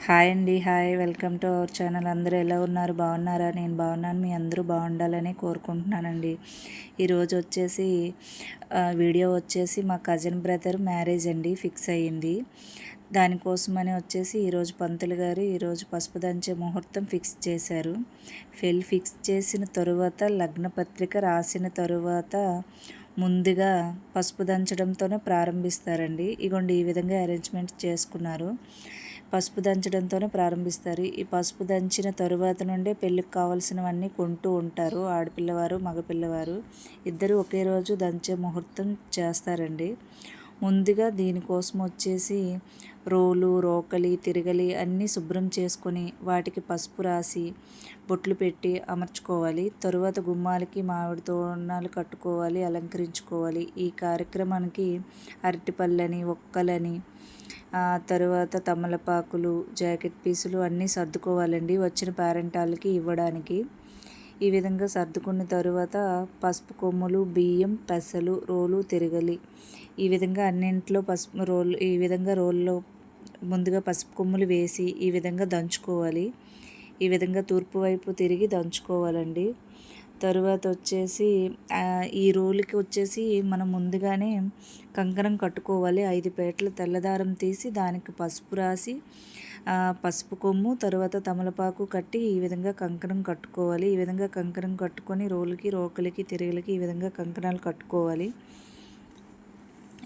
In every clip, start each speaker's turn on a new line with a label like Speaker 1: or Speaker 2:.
Speaker 1: Hi అండి hi. Welcome to our channel. అందరూ ఎలా ఉన్నారు? బాగున్నారా? నేను బాగున్నాను. మీ అందరూ బాగుండాలని కోరుకుంటున్నానండి. ఈరోజు వచ్చేసి వీడియో వచ్చేసి మా కజిన్ బ్రదర్ మ్యారేజ్ అండి ఫిక్స్ అయ్యింది. దానికోసమని వచ్చేసి ఈరోజు పంతులు గారు ఈరోజు పసుపు దంచే ముహూర్తం ఫిక్స్ చేశారు. ఫెల్ ఫిక్స్ చేసిన తరువాత లగ్న పత్రిక రాసిన తరువాత ముందుగా పసుపు దంచడంతోనే ప్రారంభిస్తారండి. ఇగోండి ఈ విధంగా అరేంజ్మెంట్ చేసుకున్నారు. పసుపు దంచడంతోనే ప్రారంభిస్తారు. ఈ పసుపు దంచిన తరువాత నుండే పెళ్ళికి కావాల్సినవన్నీ కొంటూ ఉంటారు. ఆడపిల్లవారు మగపిల్లవారు ఇద్దరు ఒకే రోజు దంచే ముహూర్తం చేస్తారండి. ముందుగా దీనికోసం వచ్చేసి రోలు రోకలి తిరగలి అన్నీ శుభ్రం చేసుకొని వాటికి పసుపు రాసి బొట్లు పెట్టి అమర్చుకోవాలి. తరువాత గుమ్మాలకి మామిడి తోరణాలు కట్టుకోవాలి అలంకరించుకోవాలి. ఈ కార్యక్రమానికి అరటిపళ్ళని ఒక్కలని తరువాత తమలపాకులు జాకెట్ పీసులు అన్నీ సర్దుకోవాలండి వచ్చిన పేరెంటాలకి ఇవ్వడానికి. ఈ విధంగా సర్దుకున్న తరువాత పసుపు కొమ్ములు బియ్యం పెసలు రోలు తిరగలి. ఈ విధంగా అన్నింట్లో పసుపు రోలు ఈ విధంగా రోల్లో ముందుగా పసుపు కొమ్ములు వేసి ఈ విధంగా దంచుకోవాలి. ఈ విధంగా తూర్పు వైపు తిరిగి దంచుకోవాలండి. తరువాత వచ్చేసి ఈ రోలుకి వచ్చేసి మనం ముందుగానే కంకణం కట్టుకోవాలి. ఐదు పేటల తెల్లదారం తీసి దానికి పసుపు రాసి పసుపు కొమ్ము తర్వాత తమలపాకు కట్టి ఈ విధంగా కంకణం కట్టుకోవాలి. ఈ విధంగా కంకణం కట్టుకొని రోలుకి రోకలికి తిరుగులకి ఈ విధంగా కంకణాలు కట్టుకోవాలి.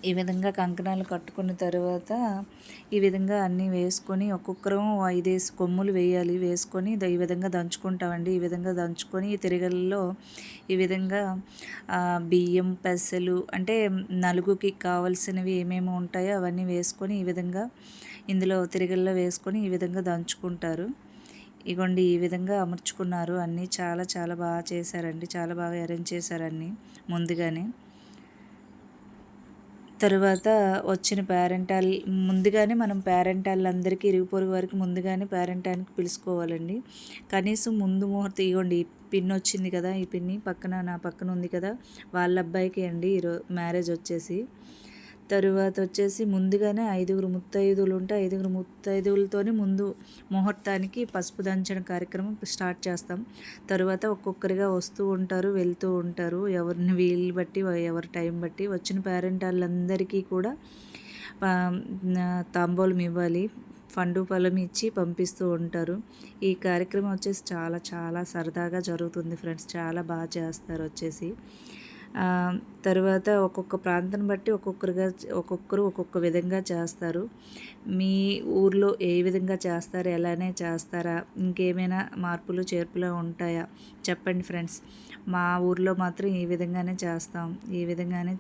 Speaker 1: ఈ విధంగా కంకణాలు కట్టుకున్న తర్వాత ఈ విధంగా అన్నీ వేసుకొని ఒక్కొక్కరం ఐదేసి కొమ్ములు వేయాలి. వేసుకొని ఈ విధంగా దంచుకుంటామండి. ఈ విధంగా దంచుకొని ఈ తిరగల్లో ఈ విధంగా బియ్యం పెసలు అంటే నలుగుకి కావలసినవి ఏమేమి ఉంటాయో అవన్నీ వేసుకొని ఈ విధంగా ఇందులో తిరగల్లో వేసుకొని ఈ విధంగా దంచుకుంటారు. ఇగోండి ఈ విధంగా అమర్చుకున్నారు. అన్నీ చాలా చాలా బాగా చేశారండి. చాలా బాగా అరేంజ్ చేశారన్నీ ముందుగానే. తర్వాత వచ్చిన పేరెంటాల్ ముందుగానే మనం పేరెంటాళ్ళందరికీ ఇరుగు పొరుగు వారికి ముందుగానే పేరెంటానికి పిలుచుకోవాలండి. కనీసం ముందు ముహూర్తం ఇవ్వండి పిన్ వచ్చింది కదా ఈ పిన్ని పక్కన నా పక్కన ఉంది కదా వాళ్ళ అబ్బాయికి అండి ఈరో మ్యారేజ్ వచ్చేసి. తరువాత వచ్చేసి ముందుగానే ఐదుగురు ముత్తైదువులు ఉంటే ఐదుగురు ముత్తైదువులతోనే ముందు ముహూర్తానికి పసుపు దంచడం కార్యక్రమం స్టార్ట్ చేస్తాం. తరువాత ఒక్కొక్కరిగా వస్తూ ఉంటారు వెళ్తూ ఉంటారు. ఎవరిని వీలు బట్టి ఎవరి టైం బట్టి వచ్చిన పేరెంట్ వాళ్ళందరికీ కూడా తాంబూలం ఇవ్వాలి ఫండు పొలం ఇచ్చి పంపిస్తూ ఉంటారు. ఈ కార్యక్రమం వచ్చేసి చాలా చాలా సరదాగా జరుగుతుంది ఫ్రెండ్స్. చాలా బాగా చేస్తారు వచ్చేసి. తర్వాత ఒక్కొక్క ప్రాంతం బట్టి ఒక్కొక్కరుగా ఒక్కొక్కరు ఒక్కొక్క విధంగా చేస్తారు. మీ ఊర్లో ఏ విధంగా చేస్తారు? ఎలానే చేస్తారా? ఇంకేమైనా మార్పులు చేర్పులు ఉంటాయా? చెప్పండి ఫ్రెండ్స్. మా ఊర్లో మాత్రం ఈ విధంగానే చేస్తాం. ఈ విధంగానే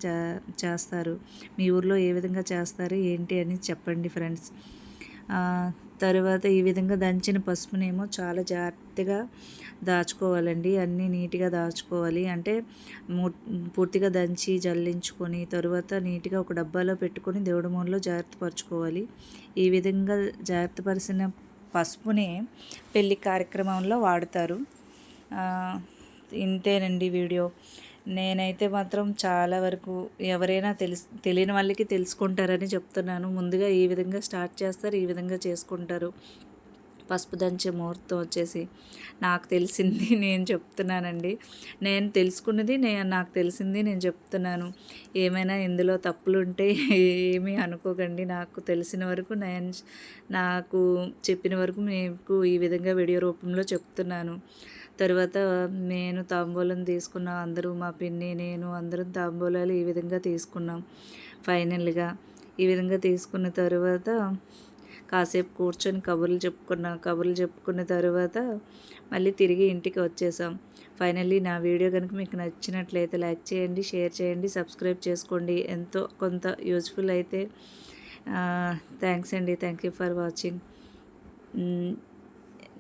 Speaker 1: చేస్తారు. మీ ఊర్లో ఏ విధంగా చేస్తారు? ఏంటి అని చెప్పండి ఫ్రెండ్స్. తరువాత ఈ విధంగా దంచిన పసుపునేమో చాలా జాగ్రత్తగా దాచుకోవాలండి. అన్నీ నీట్గా దాచుకోవాలి. అంటే పూర్తిగా దంచి జల్లించుకొని తరువాత నీట్గా ఒక డబ్బాలో పెట్టుకొని దేవుడి మూలలో జాగ్రత్త పరచుకోవాలి. ఈ విధంగా జాగ్రత్త పరిచిన పసుపునే పెళ్ళి కార్యక్రమంలో వాడతారు. ఇంతేనండి వీడియో. నేనైతే మాత్రం చాలా వరకు ఎవరైనా తెలుసు తెలియని వాళ్ళకి తెలుసుకుంటారని చెప్తున్నాను. ముందుగా ఈ విధంగా స్టార్ట్ చేస్తారు ఈ విధంగా చేసుకుంటారు. పసుపు దంచే ముహూర్తం వచ్చేసి నాకు తెలిసింది నేను చెప్తున్నానండి. నేను తెలుసుకున్నది నేను నాకు తెలిసింది నేను చెప్తున్నాను. ఏమైనా ఇందులో తప్పులు ఉంటే ఏమీ అనుకోకండి. నాకు తెలిసిన వరకు నేను నాకు చెప్పిన వరకు మీకు ఈ విధంగా వీడియో రూపంలో చెప్తున్నాను. తర్వాత నేను తాంబూలం తీసుకున్నాం అందరూ మా పిన్ని నేను అందరం తాంబూలాలు ఈ విధంగా తీసుకున్నాం. ఫైనల్గా ఈ విధంగా తీసుకున్న తర్వాత కాసేపు కూర్చొని కబుర్లు చెప్పుకున్నాం కబుర్లు చెప్పుకున్న తర్వాత మళ్ళీ తిరిగి ఇంటికి వచ్చేసాం. ఫైనల్లీ నా వీడియో కనుక మీకు నచ్చినట్లయితే లైక్ చేయండి షేర్ చేయండి సబ్స్క్రైబ్ చేసుకోండి. ఎంతో కొంత యూజ్ఫుల్ అయితే థ్యాంక్స్ అండి. Thank you for watching.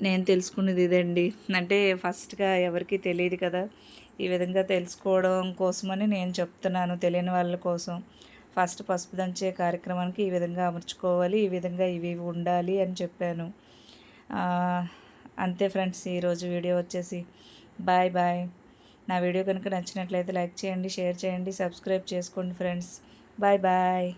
Speaker 1: నేను తెలుసుకున్నది ఇదండి. అంటే ఫస్ట్గా ఎవరికి తెలియదు కదా. ఈ విధంగా తెలుసుకోవడం కోసమని నేను చెప్తున్నాను తెలియని వాళ్ళ కోసం. ఫస్ట్ పసుపు దంచే కార్యక్రమానికి ఈ విధంగా అమర్చుకోవాలి ఈ విధంగా ఇవి ఉండాలి అని చెప్పాను. అంతే ఫ్రెండ్స్ ఈరోజు వీడియో వచ్చేసి బాయ్ బాయ్. నా వీడియో కనుక నచ్చినట్లయితే లైక్ చేయండి షేర్ చేయండి సబ్స్క్రైబ్ చేసుకోండి ఫ్రెండ్స్. Bye bye.